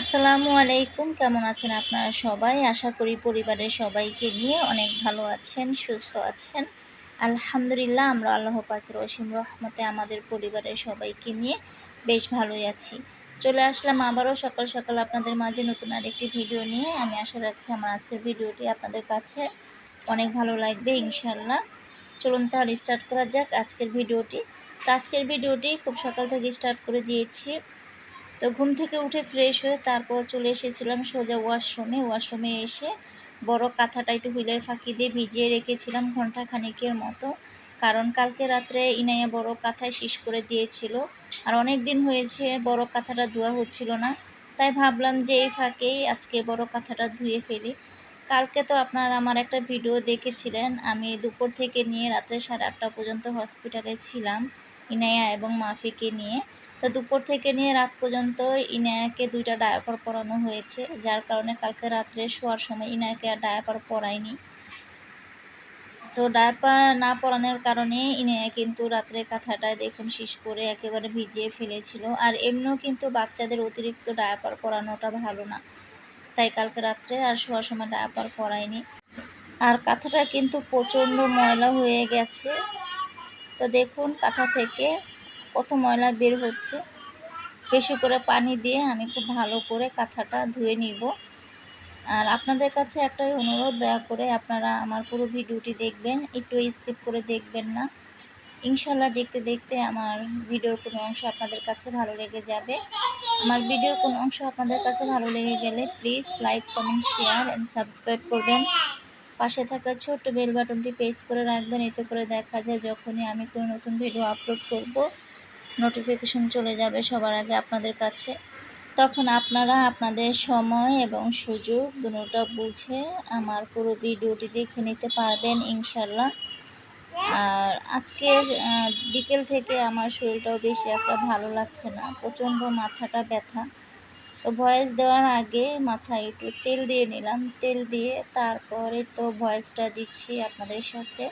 আসসালামু আলাইকুম। কেমন আছেন আপনারা সবাই? আশা করি পরিবারের সবাইকে নিয়ে অনেক ভালো আছেন, সুস্থ আছেন। আলহামদুলিল্লাহ, আমরা আল্লাহ পাকের অসীম রহমতে আমাদের পরিবারের সবাইকে নিয়ে বেশ ভালোই আছি। চলে আসলাম আবারও সকাল সকাল আপনাদের মাঝে নতুন আরেকটি ভিডিও নিয়ে। আমি আশা রাখছি আমার আজকের ভিডিওটি আপনাদের কাছে অনেক ভালো লাগবে ইনশাল্লাহ চলুন তাহলে স্টার্ট করা যাক আজকের ভিডিওটি। তো আজকের ভিডিওটি খুব সকাল থেকে স্টার্ট করে দিয়েছি। তো ঘুম থেকে উঠে ফ্রেশ হয়ে তারপর চলে এসেছিলাম সোজা ওয়াশরুমে ওয়াশরুমে এসে বড় কাঁথাটা একটু হুইলের ফাঁকি দিয়ে ভিজিয়ে রেখেছিলাম ঘণ্টা খানিকের মতো। কারণ কালকে রাত্রে ইনাইয়া বড় কাঁথায় শেষ করে দিয়েছিল। আর অনেক দিন হয়েছে বড় কাঁথাটা ধোয়া হচ্ছিল না। তাই ভাবলাম যে এই ফাঁকেই আজকে বড় কাঁথাটা ধুয়ে ফেলি। কালকে তো আপনারা আমার একটা ভিডিও দেখেছিলেন। আমি দুপুর থেকে নিয়ে রাত্রে সাড়ে আটটা পর্যন্ত হসপিটালে ছিলাম ইনায়া এবং মাফিকে নিয়ে। তো দুপুর থেকে নিয়ে রাত পর্যন্ত ইনায়াকে দুইটা ডায়াপার পরানো হয়েছে, যার কারণে কালকে রাত্রে শোয়ার সময় ইনায়াকে আর ডায়াপার পরায়নি। তো ডায়াপার না পরানোর কারণে ইনায়া কিন্তু রাত্রে কাঁথাটায় দেখুন শীষ করে একেবারে ভিজিয়ে ফেলেছিল। আর এমনিও কিন্তু বাচ্চাদের অতিরিক্ত ডায়াপার পরানোটা ভালো না। তাই কালকে রাত্রে আর শোয়ার সময় ডায়াপার পরায়নি। আর কাঁথাটা কিন্তু প্রচণ্ড ময়লা হয়ে গেছে। তো দেখুন কাঁথা থেকে কত ময়লা বের হচ্ছে, বেশি করে পানি দিয়ে আমি খুব ভালো করে কাঁথাটা ধুয়ে নিব। আর আপনাদের কাছে একটাই অনুরোধ, দয়া করে আপনারা আমার পুরো ভিডিওটি দেখবেন, একটু স্কিপ করে দেখবেন না। ইনশাল্লাহ দেখতে দেখতে আমার ভিডিওর কোনো অংশ আপনাদের কাছে ভালো লেগে যাবে। আমার ভিডিওর কোনো অংশ আপনাদের কাছে ভালো লেগে গেলে please like, comment, share and subscribe করবেন। পাশে থাকা ছোট্ট বেল বাটনটি প্রেস করে রাখবেন, এতে করে দেখা যায় যখনই আমি কোনো নতুন ভিডিও আপলোড করব। নোটিফিকেশন চলে যাবে সবার আগে আপনাদের কাছে। তখন আপনারা আপনাদের সময় এবং সুযোগ দুটোটা বুঝে আমার পুরো ভিডিওটি দেখে নিতে পারবেন ইনশাল্লাহ আর আজকের বিকেল থেকে আমার শরীরটাও বেশি একটা ভালো লাগছে না, প্রচণ্ড মাথাটা ব্যথা। তো ভয়েস দেওয়ার আগে মাথায় একটু তেল দিয়ে নিলাম, তেল দিয়ে তারপরে তো ভয়েসটা দিচ্ছি আপনাদের সাথে।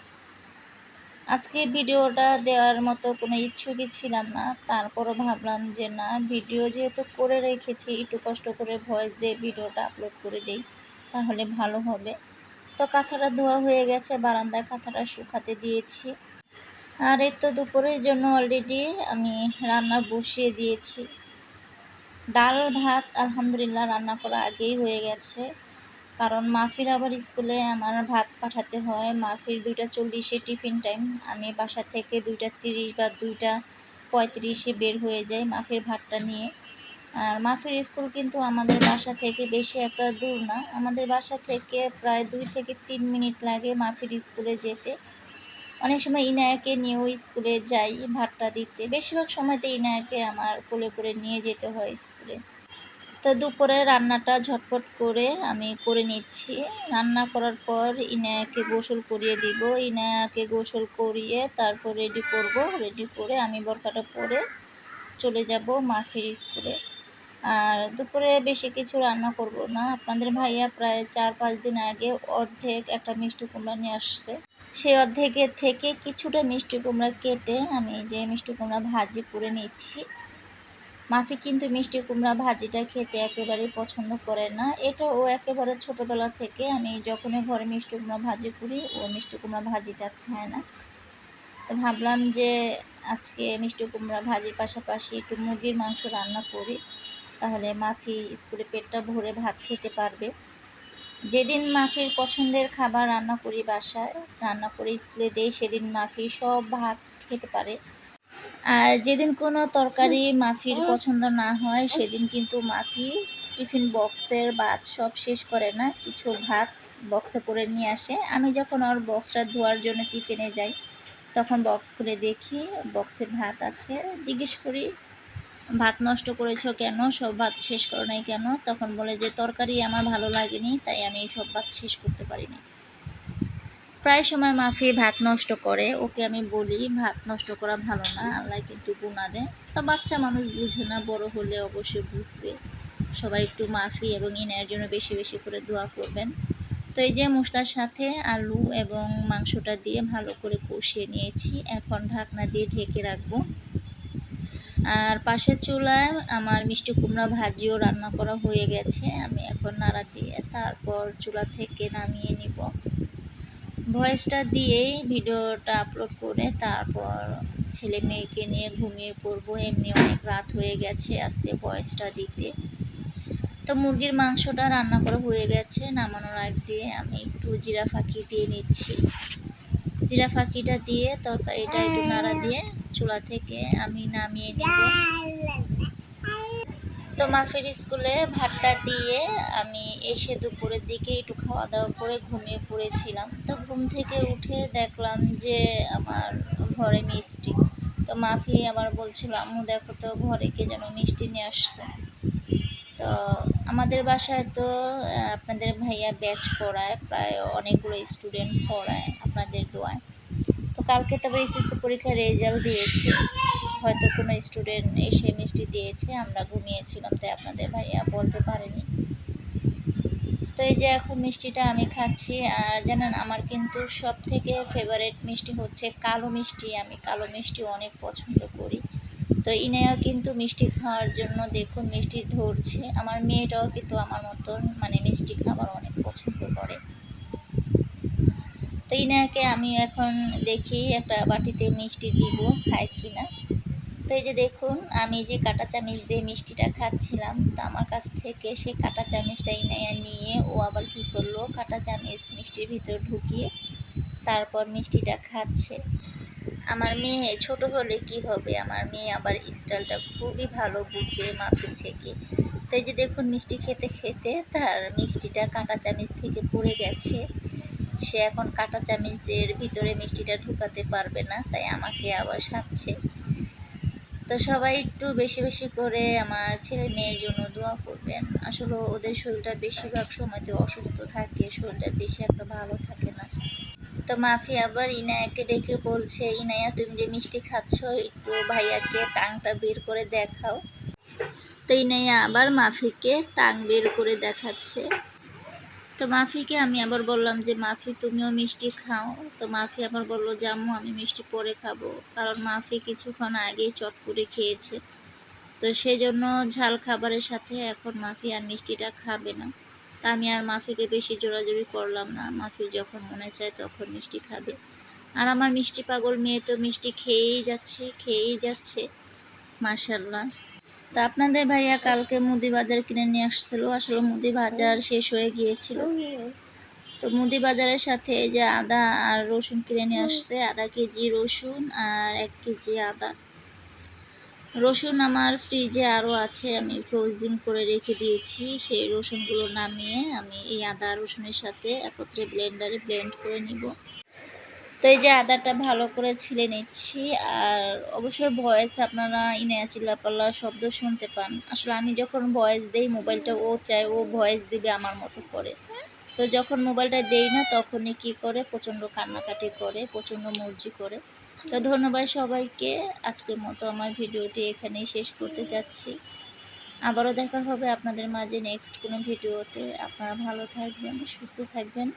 আজকে ভিডিওটা দেওয়ার মতো কোনো ইচ্ছুকই ছিলাম না। তারপরও ভাবলাম যে না, ভিডিও যেহেতু করে রেখেছি, একটু কষ্ট করে ভয়েস দিয়ে ভিডিওটা আপলোড করে দিই, তাহলে ভালো হবে। তো কাঁথাটা ধোয়া হয়ে গেছে, বারান্দায় কাঁথাটা শুকাতে দিয়েছি। আর এর তো দুপুরের জন্য অলরেডি আমি রান্না বসিয়ে দিয়েছি। ডাল, ভাত, আলহামদুলিল্লাহ রান্না করা আগেই হয়ে গেছে। কারণ মাফির আবার স্কুলে আমার ভাত পাঠাতে হয়। মাফির দুইটা চল্লিশে টিফিন টাইম। আমি বাসা থেকে দুইটা তিরিশ বা দুইটা পঁয়ত্রিশে বের হয়ে যাই মাফির ভাতটা নিয়ে। আর মাফির স্কুল কিন্তু আমাদের বাসা থেকে বেশি একটা দূর না। আমাদের বাসা থেকে প্রায় দুই থেকে তিন মিনিট লাগে মাফির স্কুলে যেতে। অনেক সময় ইনায়াকে নিয়েও স্কুলে যাই ভাতটা দিতে। বেশিরভাগ সময়তে ইনায়াকে আমার কোলে করে নিয়ে যেতে হয় স্কুলে। তো দুপুরে রান্নাটা ঝটপট করে আমি করে নিচ্ছি। রান্না করার পর ইনায়াকে গোসল করিয়ে দিব। ইনায়াকে গোসল করিয়ে তারপর রেডি করব। রেডি করে আমি বরকাটা পরে চলে যাব মাফির স্কুলে। আর দুপুরে বেশি কিছু রান্না করব না। আপনাদের ভাইয়া প্রায় চার পাঁচ দিন আগে অর্ধেক একটা মিষ্টি কুমড়া নিয়ে আসছে। সেই অর্ধেকের থেকে কিছুটা মিষ্টি কুমড়া কেটে আমি যে মিষ্টি কুমড়া ভাজি করে নিচ্ছি। মাফি কিন্তু মিষ্টি কুমড়া ভাজিটা খেতে একেবারেই পছন্দ করে না। এটা ও একেবারে ছোটোবেলা থেকে আমি যখনই ঘরে মিষ্টি কুমড়া ভাজি করি, ও মিষ্টি কুমড়া ভাজিটা খায় না। তো ভাবলাম যে আজকে মিষ্টি কুমড়া ভাজির পাশাপাশি একটু মুরগির মাংস রান্না করি, তাহলে মাফি স্কুলে পেটটা ভরে ভাত খেতে পারবে। যেদিন মাফির পছন্দের খাবার রান্না করি বাসায়, রান্না করে স্কুলে দেই, সেদিন মাফি সব ভাত খেতে পারে। আর যেদিন কোনো তরকারি মাফির পছন্দ না হয়, সেদিন কিন্তু মাফি টিফিন বক্সের ভাত সব শেষ করে না, কিছু ভাত বক্সে করে নিয়ে আসে। আমি যখন ওর বক্সটা ধোয়ার জন্য কিচেনে যাই, তখন বক্স খুলে দেখি বক্সে ভাত আছে। জিজ্ঞেস করি, ভাত নষ্ট করেছ কেন? সব ভাত শেষ করো নাই কেন? তখন বলে যে, তরকারি আমার ভালো লাগেনি, তাই আমি সব ভাত শেষ করতে পারিনি। প্রায় সময় মাফি ভাত নষ্ট করে, ওকে আমি বলি, ভাত নষ্ট করা ভালো না, আল্লাহ কিন্তু গুণা দেয় তো বাচ্চা মানুষ বুঝে না, বড় হলে অবশ্যই বুঝবে। সবাই একটু মাফি এবং ইনার জন্য বেশি বেশি করে দোয়া করবেন। তো এই যে মশলার সাথে আলু এবং মাংসটা দিয়ে ভালো করে কষিয়ে নিয়েছি। এখন ঢাকনা দিয়ে ঢেকে রাখব। আর পাশের চুলায় আমার মিষ্টি কুমড়া ভাজিও রান্না করা হয়ে গেছে। আমি এখন নাড়া দিয়ে তারপর চুলা থেকে নামিয়ে নিব। ভয়েসটা দিয়েই ভিডিওটা আপলোড করে তারপর ছেলে মেয়েকে নিয়ে ঘুমিয়ে পড়ব। এমনি অনেক রাত হয়ে গেছে আজকে ভয়েসটা দিতে। তো মুরগির মাংসটা রান্না করা হয়ে গেছে, নামানোর আগ দিয়ে আমি একটু জিরা ফাঁকি দিয়ে নিচ্ছি। জিরা ফাঁকিটা দিয়ে তরকারিটা একটু নাড়া দিয়ে চুলা থেকে আমি নামিয়ে নিব। তো মাফির স্কুলে ভাতটা দিয়ে আমি এসে দুপুরের দিকে একটু খাওয়া দাওয়া করে ঘুমিয়ে পড়েছিলাম। তো ঘুম থেকে উঠে দেখলাম যে আমার ঘরে মিষ্টি। তো মাফি আবার বলছিল, আম্মু, দেখো তো ঘরে কে যেন মিষ্টি নিয়ে আসছে। তো আমাদের বাসায় তো আপনাদের ভাইয়া ব্যাচ পড়ায়, প্রায় অনেকগুলো স্টুডেন্ট পড়ায় আপনাদের দোয়ায়। তো কালকে তো আবার এসএসসি পরীক্ষার রেজাল্ট দিয়েছে। হয়তো কোনো স্টুডেন্ট এসে মিষ্টি দিয়েছে, আমরা ঘুমিয়েছিলাম, তাই আপনাদের ভাইয়া বলতে পারেনি। তো এই যে এখন মিষ্টিটা আমি খাচ্ছি, আর জানেন আমার কিন্তু সব থেকে ফেভারেট মিষ্টি হচ্ছে কালো মিষ্টি, আমি কালো মিষ্টি অনেক পছন্দ করি। তো ইনায়া কিন্তু মিষ্টি খাওয়ার জন্য দেখুন মিষ্টি ধরছে, আমার মেয়েটাও কিন্তু আমার মতন মানে মিষ্টি খাবার অনেক পছন্দ করে। তো ইনায়াকে আমি এখন দেখি একটা বাটিতে মিষ্টি দিব, খায় কি না তো এই যে দেখুন, আমি যে কাঁটা চামচ দিয়ে মিষ্টিটা খাচ্ছিলাম, তো আমার কাছ থেকে সেই কাঁটা চামচটা ইনায়া নিয়ে ও আবার কী করল, কাঁটা চামচ মিষ্টির ভিতরে ঢুকিয়ে তারপর মিষ্টিটা খাচ্ছে। আমার মেয়ে ছোট হলে কি হবে? আমার মেয়ে আবার স্টাইলটা খুবই ভালো বুঝে মাফি থেকে। তাই যে দেখুন, মিষ্টি খেতে খেতে তার মিষ্টিটা কাঁটা চামচ থেকে পড়ে গেছে। সে এখন কাঁটা চামচের ভিতরে মিষ্টিটা ঢুকাতে পারবে না, তাই আমাকে আবার সাচ্ছে তো সবাই একটু বেশি বেশি করে আমার ছেলে মেয়ের জন্য দোয়া করবেন। আসলে ওদের শরীরটা বেশিরভাগ সময়তে অসুস্থ থাকে, শরীরটা বেশি একটা ভালো থাকে না। তো মাফি, আবার ইনায়াকে ডেকে বলছে, ইনায়া, তুমি যে মিষ্টি খাচ্ছ, একটু ভাইয়াকে টাংটা বের করে দেখাও। তো ইনায়া আবার মাফিকে টাং বের করে দেখাচ্ছে। তো মাফিকে আমি আবার বললাম যে, মাফি, তুমিও মিষ্টি খাও। তো মাফি আবার বলল যে, আম্মু, আমি মিষ্টি পরে খাব। কারণ মাফি কিছুক্ষণ আগেই চটপুরি খেয়েছে। তো সেই জন্য ঝাল খাবারের সাথে এখন মাফি আর মিষ্টিটা খাবে না। তা আমি আর মাফিকে বেশি জোরাজোরি করলাম না। মাফির যখন মনে চায় তখন মিষ্টি খাবে। আর আমার মিষ্টি পাগল মেয়ে তো মিষ্টি খেয়েই যাচ্ছে খেয়েই যাচ্ছে। মার্শাল্লাহ তা আপনাদের ভাইয়া কালকে মুদি বাজার কিনে নিয়ে আসছিল। আসলে মুদি বাজার শেষ হয়ে গিয়েছিল। তো মুদি বাজারের সাথে এই যে আদা আর রসুন কিনে নিয়ে আসছে। আধা কেজি রসুন আর এক কেজি আদা। রসুন আমার ফ্রিজে আরও আছে। আমি ফ্রোজিং করে রেখে দিয়েছি। সেই রসুনগুলো নামিয়ে আমি এই আদা রসুনের সাথে একত্রে ব্লেন্ডারে ব্লেন্ড করে নিব। তো এই যে আদাটা ভালো করে ছিলে নিচ্ছি, আর অবশ্যই ভয়েস আপনারা ইনায়া চিল্লাপাল্লা শব্দ শুনতে পান। আসলে আমি যখন ভয়েস দেই মোবাইলটা ও চায়, ও ভয়েস দিবে আমার মতো করে। তো যখন মোবাইলটা দেই না, তখনই কি করে? প্রচণ্ড কান্নাকাটি করে, প্রচণ্ড মর্জি করে। তো ধন্যবাদ সবাইকে। আজকের মতো আমার ভিডিওটি এখানেই শেষ করতে যাচ্ছি। আবারও দেখা হবে আপনাদের মাঝে নেক্সট কোনো ভিডিওতে। আপনারা ভালো থাকবেন, সুস্থ থাকবেন।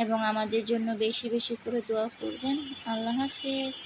এবং আমাদের জন্য বেশি বেশি করে দোয়া করবেন। আল্লাহ হাফিজ।